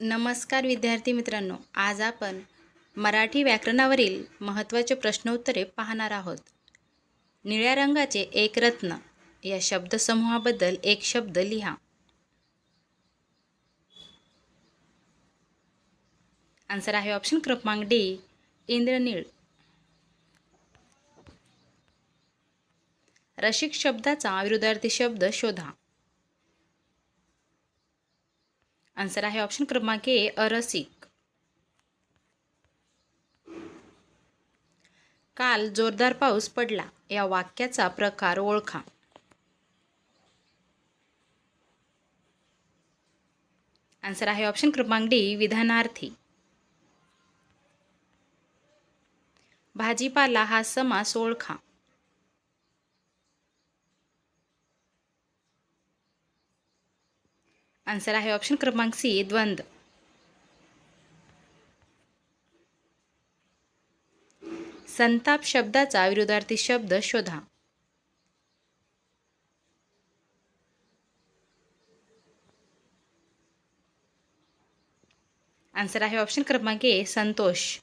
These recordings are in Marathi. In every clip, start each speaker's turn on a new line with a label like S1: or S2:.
S1: नमस्कार विद्यार्थी मित्रांनो आज आपण मराठी व्याकरणावरील महत्त्वाचे प्रश्नोत्तरे पाहणार आहोत. निळ्या रंगाचे एक रत्न या शब्दसमूहाबद्दल एक शब्द लिहा. आन्सर आहे ऑप्शन क्रमांक डी इंद्रनीळ. रसिक शब्दाचा विरुद्धार्थी शब्द शोधा. आन्सर आहे ऑप्शन क्रमांक ए अरसिक. काल जोरदार पाऊस पडला. या वाक्याचा प्रकार ओळखा. आन्सर आहे ऑप्शन क्रमांक डी विधानार्थी. भाजीपाला हा समास ओळखा. आन्सर आहे ऑप्शन क्रमांक सी द्वंद्व संताप शब्दाचा विरोधार्थी शब्द शोधा. आन्सर आहे ऑप्शन क्रमांक ए संतोष.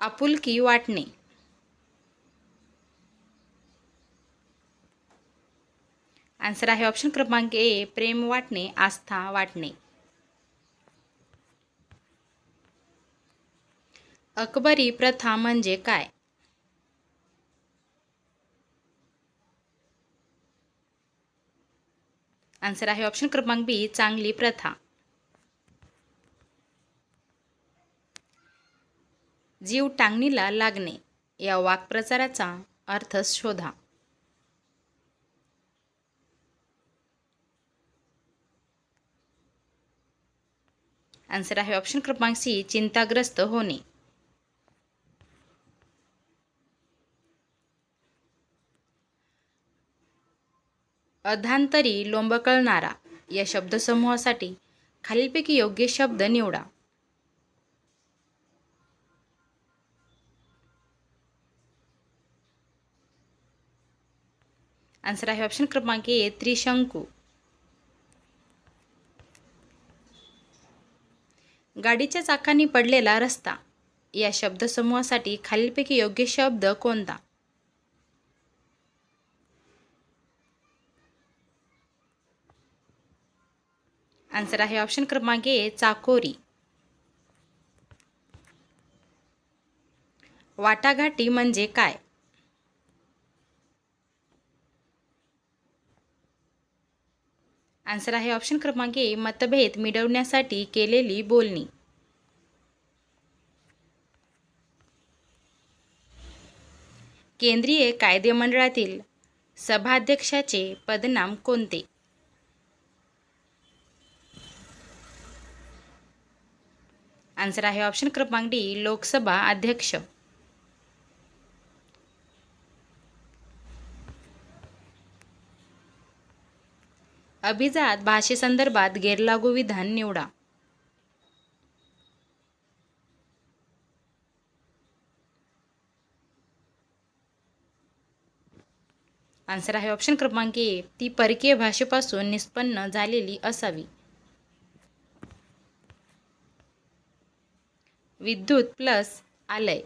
S1: आपुलकी वाटणे. आन्सर आहे ऑप्शन क्रमांक ए प्रेम वाटणे आस्था वाटणे. अकबरी प्रथा म्हणजे काय? आन्सर आहे ऑप्शन क्रमांक बी चांगली प्रथा. जीव टांगणीला लागणे या वाक्प्रचाराचा अर्थ शोधा. आन्सर आहे ऑप्शन क्रमांक सी चिंताग्रस्त होणे. अधांतरी लोंबकळणारा या शब्दसमूहासाठी खालीलपैकी योग्य शब्द निवडा. आन्सर आहे ऑप्शन क्रमांक ए त्रिशंकू. गाडीच्या चाकांनी पडलेला रस्ता. या शब्दसमूहासाठी खालीलपैकी योग्य शब्द कोणता? आन्सर आहे ऑप्शन क्रमांक ए चाकोरी. वाटाघाटी म्हणजे काय? आन्सर आहे ऑप्शन क्रमांक ए मतभेद मिळवण्यासाठी केलेली बोलणी. केंद्रीय कायदेमंडळातील सभाध्यक्षाचे पदनाम कोणते? आन्सर आहे ऑप्शन क्रमांक डी लोकसभा अध्यक्ष. अभिजात भाषेसंदर्भात गैरलागू विधान निवडा. आन्सर आहे ऑप्शन क्रमांक ए ती परकीय भाषेपासून निष्पन्न झालेली असावी. विद्युत प्लस आलय.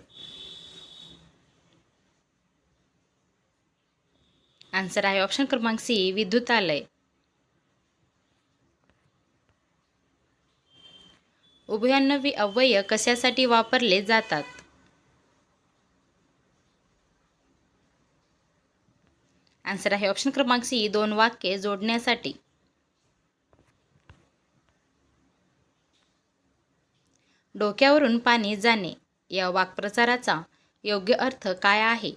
S1: आन्सर आहे ऑप्शन क्रमांक सी. विद्युत उभयान्नवी अव्यय कशासाठी वापरले जातात? आन्सर आहे ऑप्शन क्रमांक सी दोन वाक्ये जोडण्यासाठी. डोक्यावरून पाणी जाणे या वाक्प्रचाराचा योग्य अर्थ काय आहे?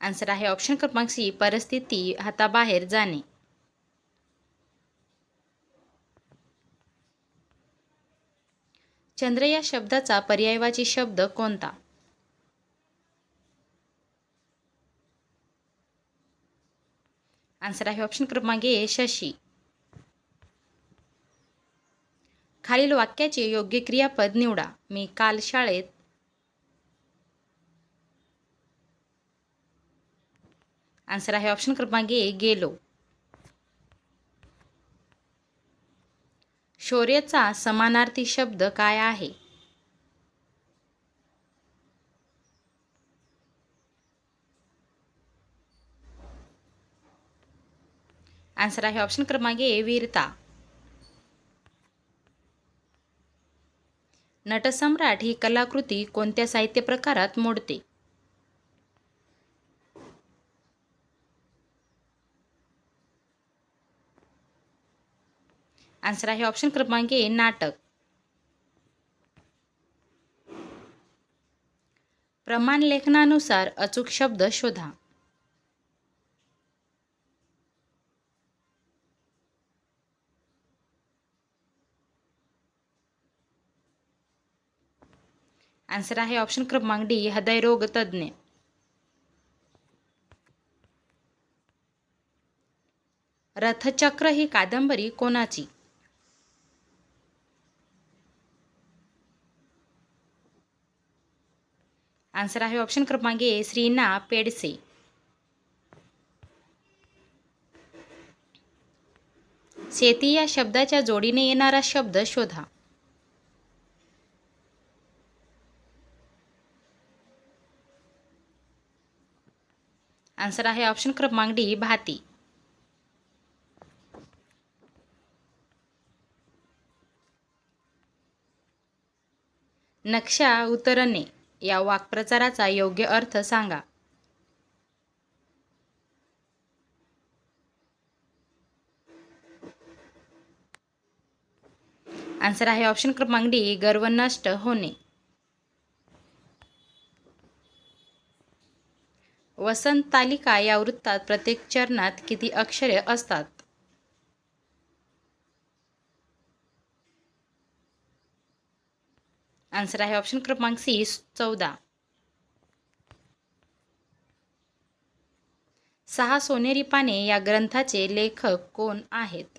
S1: आन्सर आहे ऑप्शन क्रमांक सी परिस्थिती हाताबाहेर जाणे. चंद्र या शब्दाचा पर्यायवाची शब्द कोणता? आन्सर आहे ऑप्शन क्रमांक ए शशी. खालील वाक्याचे योग्य क्रियापद निवडा. मी काल शाळेत आन्सर आहे ऑप्शन क्रमांक ए गेलो. शौर्याचा समानार्थी शब्द काय आहे? आन्सर आहे ऑप्शन क्रमांक ए वीरता. नटसम्राट ही कलाकृती कोणत्या साहित्य प्रकारात मोडते? आन्सर आहे ऑप्शन क्रमांक ए नाटक. प्रमाण लेखनानुसार अचूक शब्द शोधा. आन्सर आहे ऑप्शन क्रमांक डी हृदयरोग तज्ज्ञ. रथचक्र ही कादंबरी कोणाची? आन्सर आहे ऑप्शन क्रमांक ए श्रीना पेडसे. शेती या शब्दाच्या जोडीने येणारा शब्द शोधा. आन्सर आहे ऑप्शन क्रमांक डी भाती. नक्षा उतरणे. या वाक्प्रचाराचा योग्य अर्थ सांगा. आन्सर आहे ऑप्शन क्रमांक डी गर्व नष्ट होणे. वसंत तालिका या वृत्तात प्रत्येक चरणात किती अक्षरे असतात? आन्सर आहे ऑप्शन क्रमांक सी चौदा. सहा सोनेरी पाने या ग्रंथाचे लेखक कोण आहेत?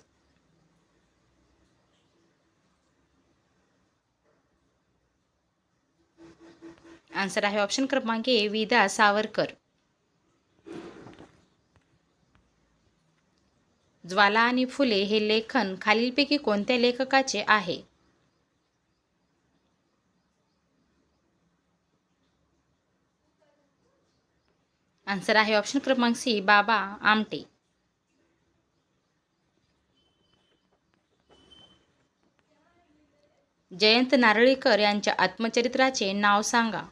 S1: आन्सर आहे ऑप्शन क्रमांक ए विदा सावरकर. ज्वाला आणि फुले हे लेखन खालीलपैकी कोणत्या लेखकाचे आहे? आन्सर आहे ऑप्शन क्रमांक सी बाबा आमटे. जयंत नारळीकर यांच्या आत्मचरित्राचे नाव सांगा.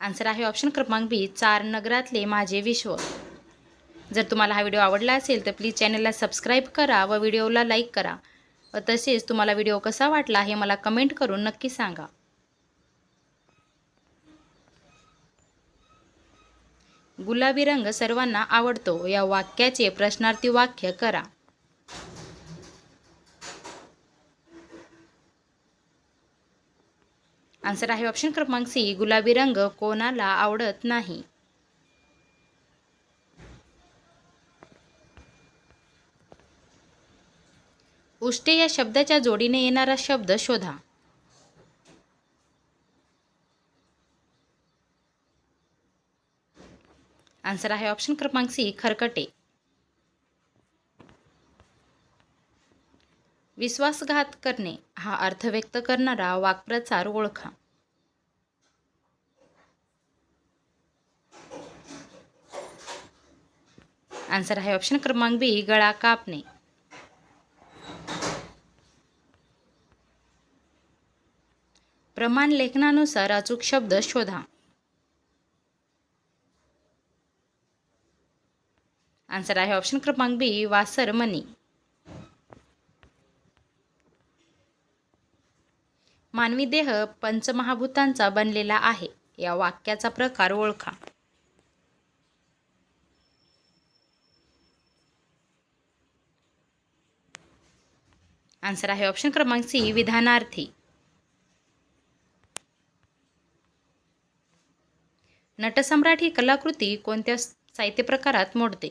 S1: आन्सर आहे ऑप्शन क्रमांक बी चार नगरातले माझे विश्व. जर तुम्हाला हा व्हिडिओ आवडला असेल तर प्लीज चॅनलला सबस्क्राईब करा व व्हिडिओला लाईक करा. तसेच तुम्हाला व्हिडिओ कसा वाटला हे मला कमेंट करून नक्की सांगा. गुलाबी रंग सर्वांना आवडतो या वाक्याचे प्रश्नार्थी वाक्य करा. आन्सर आहे ऑप्शन क्रमांक सी गुलाबी रंग कोणाला आवडत नाही? उष्टे या शब्दाच्या जोडीने येणारा शब्द शोधा. आन्सर आहे ऑप्शन क्रमांक सी खरकटे. विश्वासघात करणे हा अर्थ व्यक्त करणारा वाक्प्रचार ओळखा. आन्सर आहे ऑप्शन क्रमांक बी गळा कापणे. प्रमाण लेखनानुसार अचूक शब्द शोधा. आन्सर आहे ऑप्शन क्रमांक बी वासर मनी. मानवी देह पंचमहाभूतांचा बनलेला आहे. या वाक्याचा प्रकार ओळखा. आन्सर आहे ऑप्शन क्रमांक सी विधानार्थी. नटसम्राट ही कलाकृती कोणत्या साहित्य प्रकारात मोडते?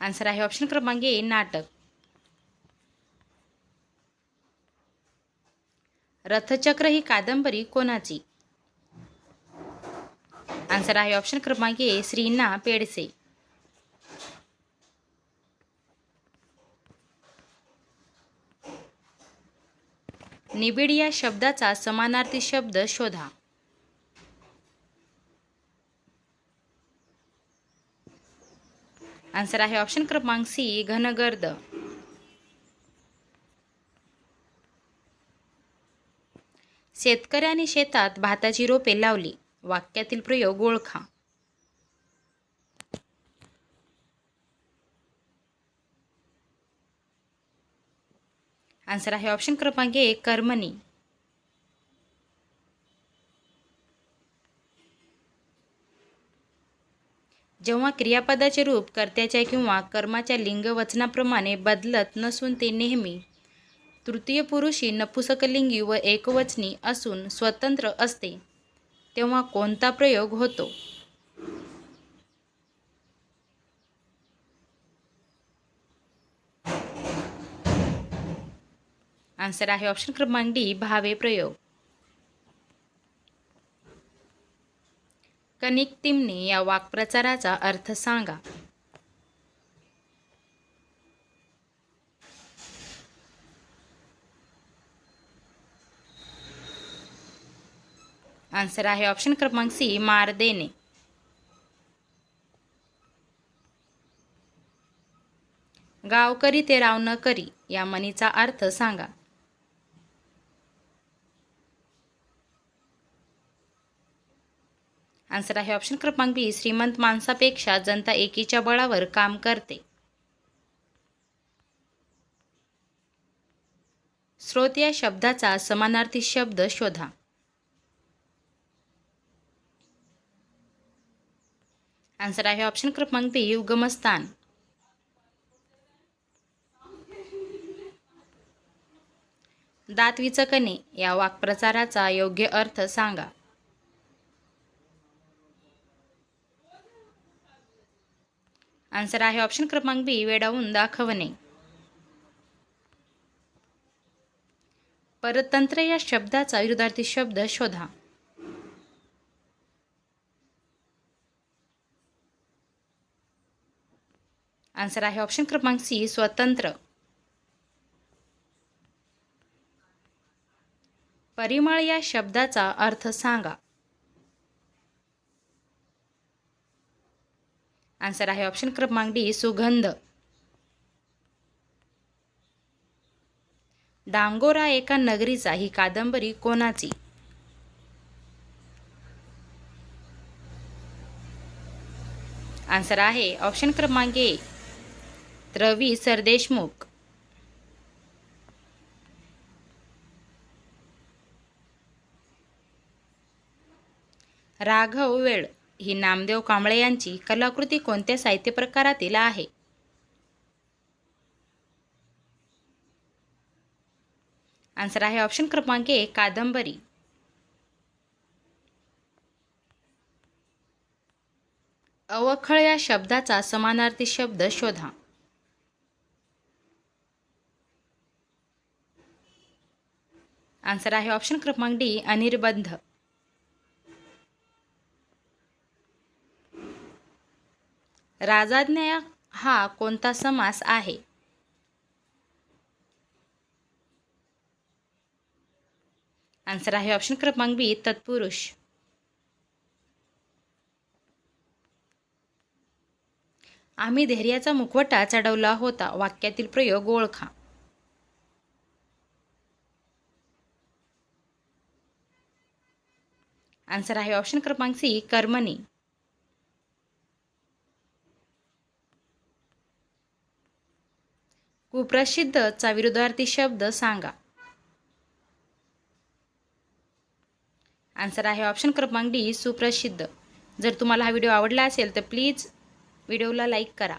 S1: आन्सर आहे ऑप्शन क्रमांक ए नाटक. रथचक्र ही कादंबरी कोणाची? आन्सर आहे ऑप्शन क्रमांक ए श्रीना पेडसे. निबिड या शब्दाचा समानार्थी शब्द शोधा. आन्सर आहे ऑप्शन क्रमांक सी घनगर्द. शेतकऱ्याने शेतात भाताची रोपे लावली. वाक्यातील प्रयोग ओळखा. आन्सर आहे ऑप्शन क्रमांक एक कर्मणी. जेव्हा क्रियापदाचे रूप कर्त्याच्या किंवा कर्माच्या लिंगवचनाप्रमाणे बदलत नसून ते नेहमी तृतीय पुरुषी नपुसकलिंगी व एकवचनी असून स्वतंत्र असते तेव्हा कोणता प्रयोग होतो? आन्सर आहे ऑप्शन क्रमांक डी भावे प्रयोग. कनिक तिमने या वाक्प्रचाराचा अर्थ सांगा. आन्सर आहे ऑप्शन क्रमांक सी मार देणे. गाव करी ते राव न करी या म्हणीचा अर्थ सांगा. आन्सर आहे ऑप्शन क्रमांक बी श्रीमंत माणसापेक्षा जनता एकीच्या बळावर काम करते. स्रोत या शब्दाचा समानार्थी शब्द शोधा. आन्सर आहे ऑप्शन क्रमांक बी युगमस्थान. दातविचकणे या वाक्प्रचाराचा योग्य अर्थ सांगा. आन्सर आहे ऑप्शन क्रमांक बी वेडावून दाखवणे. परतंत्र या शब्दाचा विरुद्धार्थी शब्द शोधा. आन्सर आहे ऑप्शन क्रमांक सी स्वतंत्र. परिमळ या शब्दाचा अर्थ सांगा. आन्सर आहे ऑप्शन क्रमांक डी सुगंध. डांगोरा एका नगरीचा ही कादंबरी कोणाची? आन्सर आहे ऑप्शन क्रमांक ए रवी सरदेशमुख राघव वेळ. ही नामदेव कांबळे यांची कलाकृती कोणत्या साहित्य प्रकारातील आहे? आन्सर आहे ऑप्शन क्रमांक ए कादंबरी. अवखळ या शब्दाचा समानार्थी शब्द शोधा. आन्सर आहे ऑप्शन क्रमांक डी अनिर्बंध. राजाज्ञा हा कोणता समास आहे? आन्सर आहे ऑप्शन क्रमांक बी तत्पुरुष. आम्ही धैर्याचा मुखवटा चढवला होता. वाक्यातील प्रयोग ओळखा. आन्सर आहे ऑप्शन क्रमांक सी कर्मणी. कुप्रसिद्धचा विरुद्धार्थी शब्द सांगा. आन्सर आहे ऑप्शन क्रमांक डी सुप्रसिद्ध. जर तुम्हाला हा व्हिडिओ आवडला असेल तर प्लीज व्हिडिओला लाईक करा.